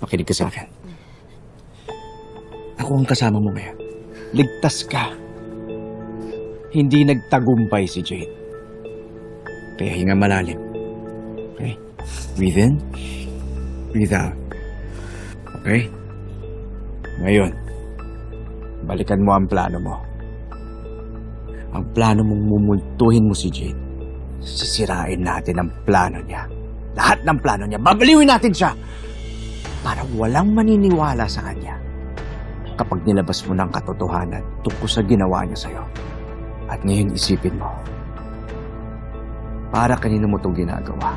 Makinig ka sa akin. Ako ang kasama mo ngayon. Ligtas ka. Hindi nagtagumpay si Jade. Kaya hinga malalim. Okay? Breathe in. Breathe out. Okay? Ngayon, balikan mo ang plano mo. Ang plano mong mumultuhin mo si Jade. Sisirain natin ang plano niya. Lahat ng plano niya. Babaliwin natin siya. Para walang maniniwala sa kanya kapag nilabas mo ng katotohanan tungkol sa ginawa niya sa'yo. At ngayon isipin mo, para kanino mo itong ginagawa?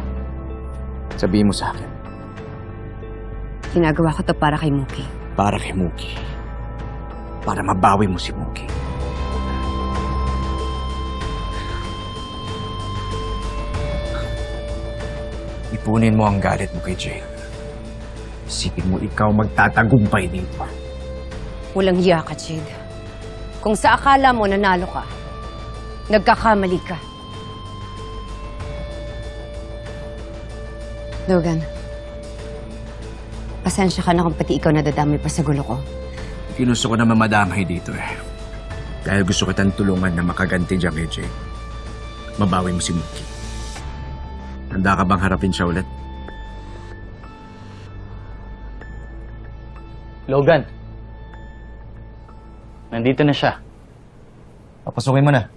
Sabihin mo sa akin, Ginagawa ko to para kay Muki. para kay Muki. Para mabawi mo si Muki. Ipunin mo ang galit mo kay Jane. Isipin mo ikaw magtatagumpay dito. Walang hiya ka, Jade. Kung sa akala mo nanalo ka, nagkakamali ka. Logan, pasensya ka na kung pati ikaw nadadamay pa sa gulo ko. Ginusto ko naman madamay dito eh. Dahil gusto kitang tulungan na makaganti dyan kay Jane. Mabawi mo si Muki. Handa ka bang harapin siya ulit? Logan. Nandito na siya. Papasukin mo na.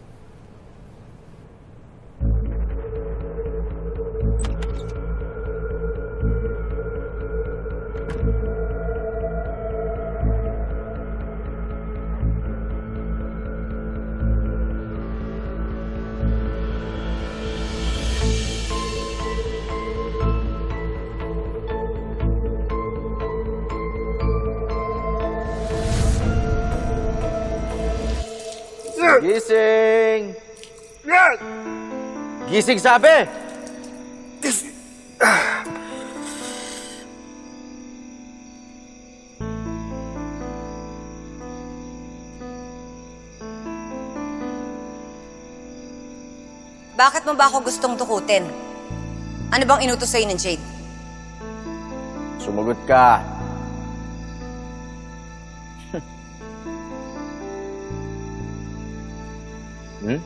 Gising! Gising sabi! Bakit mo ba ako gustong dukutin? Ano bang inutos sa'yo ng Jade? Sumagot ka. Hmm?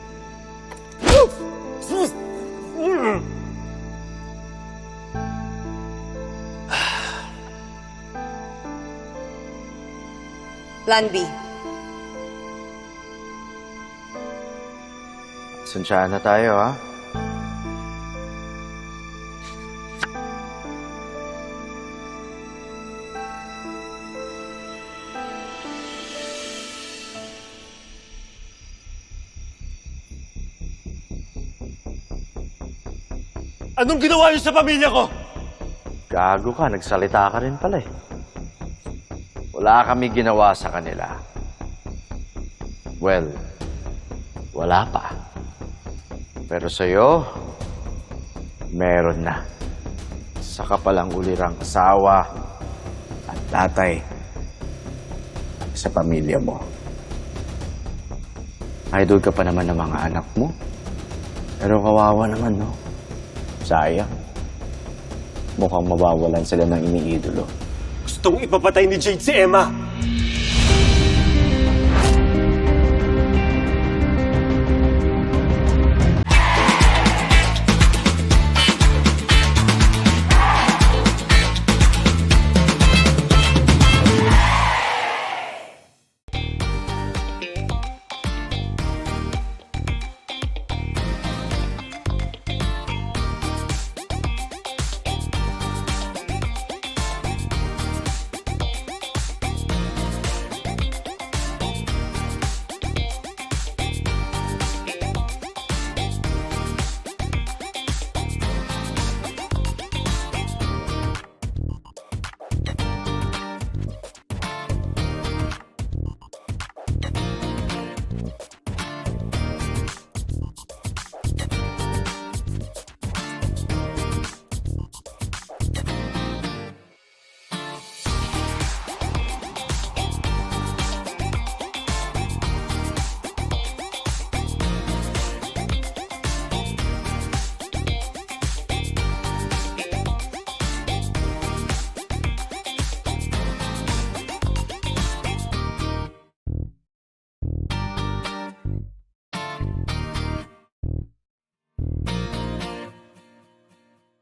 Plan B. Sunsyaan na tayo, ha? Anong ginawa niyo sa pamilya ko? Gago ka, nagsalita ka rin pala eh. Wala kami ginawa sa kanila. Well, wala pa. Pero sa'yo, meron na. Sa kapalang ulirang asawa at tatay sa pamilya mo. Idol ka pa naman ng mga anak mo. Pero kawawa naman, no? Sayang. Mukhang mawawalan sila ng iniidolo. Gustong ipapatay ni Jade si Emma.